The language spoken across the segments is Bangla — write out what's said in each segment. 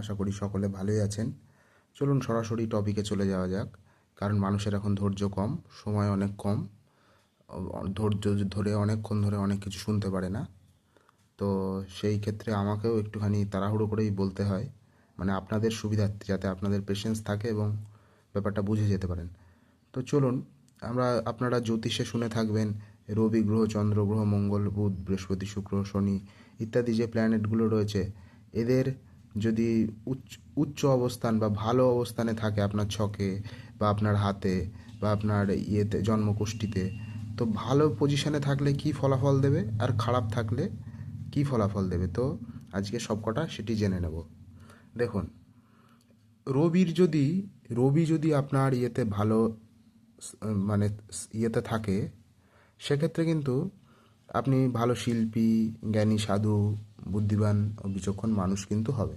আশা করি সকলে ভালোই আছেন। চলুন সরাসরি টপিকে চলে যাওয়া যাক, কারণ মানুষের এখন ধৈর্য কম, সময় অনেক কম, ধৈর্য ধরে অনেকক্ষণ ধরে অনেক কিছু শুনতে পারে না। তো সেই ক্ষেত্রে আমাকেও একটুখানি তাড়াহুড়ো করেই বলতে হয় মানে আপনাদের সুবিধার্থে যাতে আপনাদের পেশেন্স থাকে এবং ব্যাপারটা বুঝে যেতে পারেন। তো চলুন, আমরা আপনারা জ্যোতিষে শুনে থাকবেন, রবি, গ্রহ, চন্দ্র, গ্রহ, মঙ্গল, বুধ, বৃহস্পতি, শুক্র, শনি ইত্যাদি যে প্ল্যানেটগুলো রয়েছে, এদের যদি উচ্চ উচ্চ অবস্থান বা ভালো অবস্থানে থাকে আপনার ছকে বা আপনার হাতে বা আপনার ইয়েতে জন্মকুষ্ঠিতে তো ভালো পজিশানে থাকলে কি ফলাফল দেবে? আর খারাপ থাকলে কি ফলাফল দেবে? তো আজকে সবকটা সেটি জেনে নেব। দেখুন, রবির যদি, রবি যদি আপনার ইয়েতে ভালো মানে ইয়েতে থাকে, সেক্ষেত্রে কিন্তু আপনি ভালো শিল্পী, জ্ঞানী, সাধু বুদ্ধিমান ও বিচক্ষণ মানুষ কিন্তু হবে।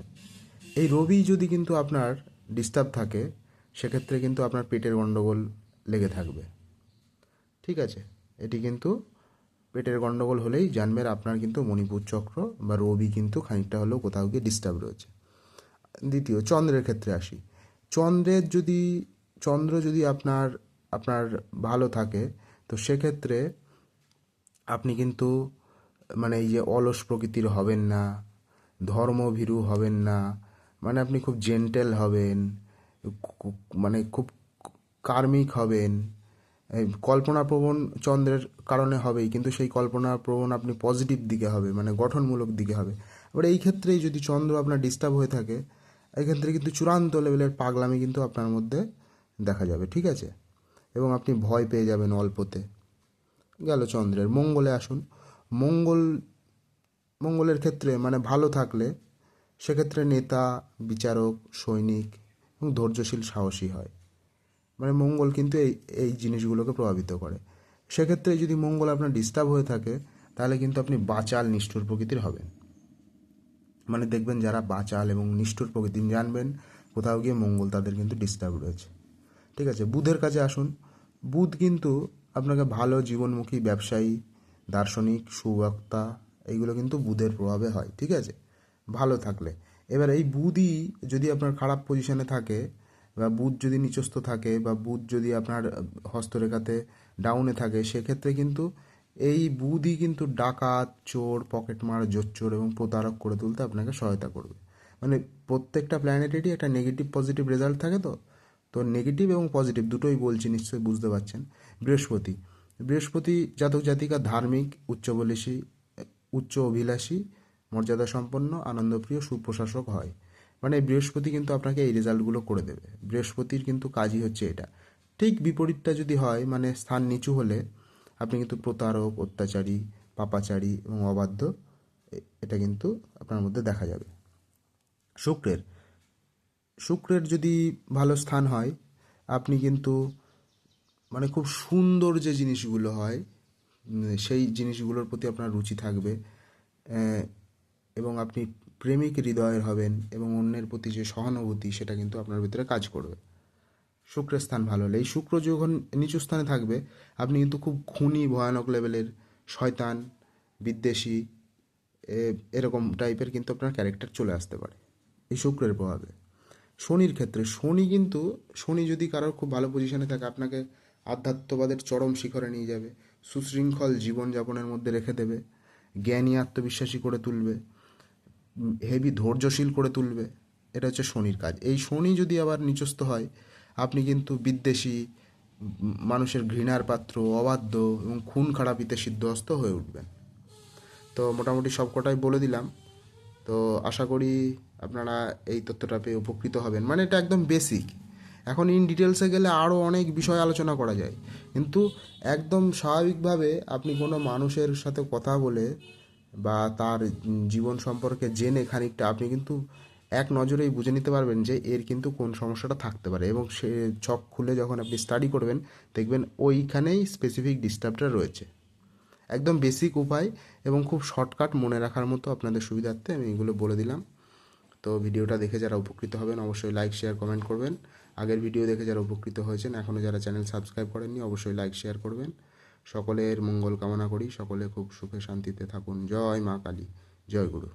এই রবি যদি কিন্তু আপনার ডিস্টার্ব থাকে, সেক্ষেত্রে কিন্তু আপনার পেটের গণ্ডগোল লেগে থাকবে। ঠিক আছে? এটি কিন্তু পেটের গণ্ডগোল হলেই জানবেন আপনার কিন্তু মণিপুর চক্র বা রবি কিন্তু খানিকটা হলেও কোথাও গিয়ে ডিস্টার্ব রয়েছে। দ্বিতীয়, চন্দ্রের ক্ষেত্রে আসি। চন্দ্রের যদি, চন্দ্র যদি আপনার আপনার ভালো থাকে, তো সেক্ষেত্রে আপনি কিন্তু মানে এই যে অলস প্রকৃতির হবেন না, ধর্মভীরু হবেন না মানে আপনি খুব জেন্টেল হবেন মানে খুব কার্মিক হবেন। কল্পনাপ্রবণ চন্দ্রের কারণে হবেই, কিন্তু সেই কল্পনাপ্রবণ আপনি পজিটিভ দিকে হবে মানে গঠনমূলক দিকে হবে। এবার এই ক্ষেত্রেই যদি চন্দ্র আপনার ডিস্টার্ব হয়ে থাকে, এই ক্ষেত্রে কিন্তু চূড়ান্ত লেভেলের পাগলামি কিন্তু আপনার মধ্যে দেখা যাবে, ঠিক আছে? এবং আপনি ভয় পেয়ে যাবেন অল্পতে। গেল চন্দ্রের, মঙ্গলে আসুন। মঙ্গল, মঙ্গলের ক্ষেত্রে মানে ভালো থাকলে সেক্ষেত্রে নেতা, বিচারক, সৈনিক এবং ধৈর্যশীল, সাহসী হয়। মানে মঙ্গল কিন্তু এই এই জিনিসগুলোকে প্রভাবিত করে। সেক্ষেত্রে যদি মঙ্গল আপনার ডিস্টার্ব হয়ে থাকে, তাহলে কিন্তু আপনি বাচাল, নিষ্ঠুর প্রকৃতির হবেন। মানে দেখবেন যারা বাচাল এবং নিষ্ঠুর প্রকৃতির জানবেন, কোথাও গিয়ে মঙ্গল তাদের কিন্তু ডিস্টার্ব রয়েছে। ঠিক আছে? বুধের কাছে আসুন। বুধ কিন্তু আপনাকে ভালো জীবনমুখী, ব্যবসায়ী দার্শনিক, সুবক্তা, এইগুলো কিন্তু বুধের প্রভাবে হয়, ঠিক আছে? ভালো থাকলে। এবার এই বুধই যদি আপনার খারাপ পজিশনে থাকে, বা বুধ যদি নিচস্থ থাকে, বা বুধ যদি আপনার হস্তরেখাতে ডাউনে থাকে, সেক্ষেত্রে কিন্তু এই বুধই কিন্তু ডাকাত, চোর পকেট পকেটমার জোচ্চোর এবং প্রতারক করে তুলতে আপনাকে সহায়তা করবে। মানে প্রত্যেকটা প্ল্যানেটেরই একটা নেগেটিভ পজিটিভ রেজাল্ট থাকে তো? তো নেগেটিভ এবং পজিটিভ দুটোই বলছি, নিশ্চয়ই বুঝতে পারছেন। বৃহস্পতি। বৃহস্পতি জাতক জাতিকা ধার্মিক উচ্চবলিসী উচ্চ অভিলাষী, মর্যাদা সম্পন্ন, আনন্দপ্রিয়, সুপ্রশাসক হয়। মানে বৃহস্পতি কিন্তু আপনাকে এই রেজাল্টগুলো করে দেবে। বৃহস্পতির কিন্তু কাজই হচ্ছে এটা। ঠিক বিপরীতটা যদি হয় মানে স্থান নিচু হলে আপনি কিন্তু প্রতারক, অত্যাচারী, পাপাচারী এবং অবাধ্য এটা কিন্তু আপনার মধ্যে দেখা যাবে। শুক্রের শুক্রের যদি ভালো স্থান হয়, আপনি কিন্তু মানে খুব সুন্দর যে জিনিসগুলো হয় সেই জিনিসগুলোর প্রতি আপনার রুচি থাকবে এবং আপনি প্রেমিক হৃদয়ের হবেন এবং অন্যের প্রতি যে সহানুভূতি, সেটা কিন্তু আপনার ভিতরে কাজ করবে। শুক্রের স্থান ভালো হলে, এই শুক্র যখন নিচু স্থানে থাকবে, আপনি কিন্তু খুব খুনি ভয়ানক লেভেলের শয়তান, বিদ্বেষী এরকম টাইপের কিন্তু আপনার ক্যারেক্টার চলে আসতে পারে, এই শুক্রের প্রভাবে। শনির ক্ষেত্রে, শনি কিন্তু, শনি যদি কারোর খুব ভালো পজিশনে থাকে, আপনাকে আধ্যাত্মবাদের চরম শিখরে নিয়ে যাবে। সুশৃঙ্খল জীবনযাপনের মধ্যে রেখে দেবে। জ্ঞানী আত্মবিশ্বাসী করে তুলবে। হেভি ধৈর্যশীল করে তুলবে। এটা হচ্ছে শনির কাজ। এই শনি যদি আবার নিচস্থ হয়, আপনি কিন্তু বিদ্বেষী, মানুষের ঘৃণার পাত্র, অবাধ্য এবং খুন খারাপিতে সিদ্ধহস্ত হয়ে উঠবেন। তো মোটামুটি সবকটাই বলে দিলাম। তো আশা করি আপনারা এই তথ্যটা পেয়ে উপকৃত হবেন। মানে এটা একদম বেসিক এখন ইন ডিটেলসে গেলে আরও অনেক বিষয় আলোচনা করা যায়। কিন্তু একদম স্বাভাবিকভাবে আপনি কোনো মানুষের সাথে কথা বলে বা তার জীবন সম্পর্কে জেনে খানিকটা আপনি কিন্তু এক নজরেই বুঝে নিতে পারবেন যে এর কিন্তু কোন সমস্যাটা থাকতে পারে এবং সে ছক খুলে যখন আপনি স্টাডি করবেন, দেখবেন ওইখানেই স্পেসিফিক ডিস্টার্বটা রয়েছে। একদম বেসিক উপায় এবং খুব শর্টকাট মনে রাখার মতো আপনাদের সুবিধার্থে আমি এগুলো বলে দিলাম। তো ভিডিওটা দেখে যারা উপকৃত হবেন, অবশ্যই লাইক শেয়ার কমেন্ট করবেন। আগের ভিডিও দেখে যারা উপকৃত হয়েছেন এখনও যারা চ্যানেল সাবস্ক্রাইব করেননি, অবশ্যই লাইক শেয়ার করবেন। সকলের মঙ্গল কামনা করি। সকলে খুব সুখে শান্তিতে থাকুন। জয় মা কালী। জয় গুরু।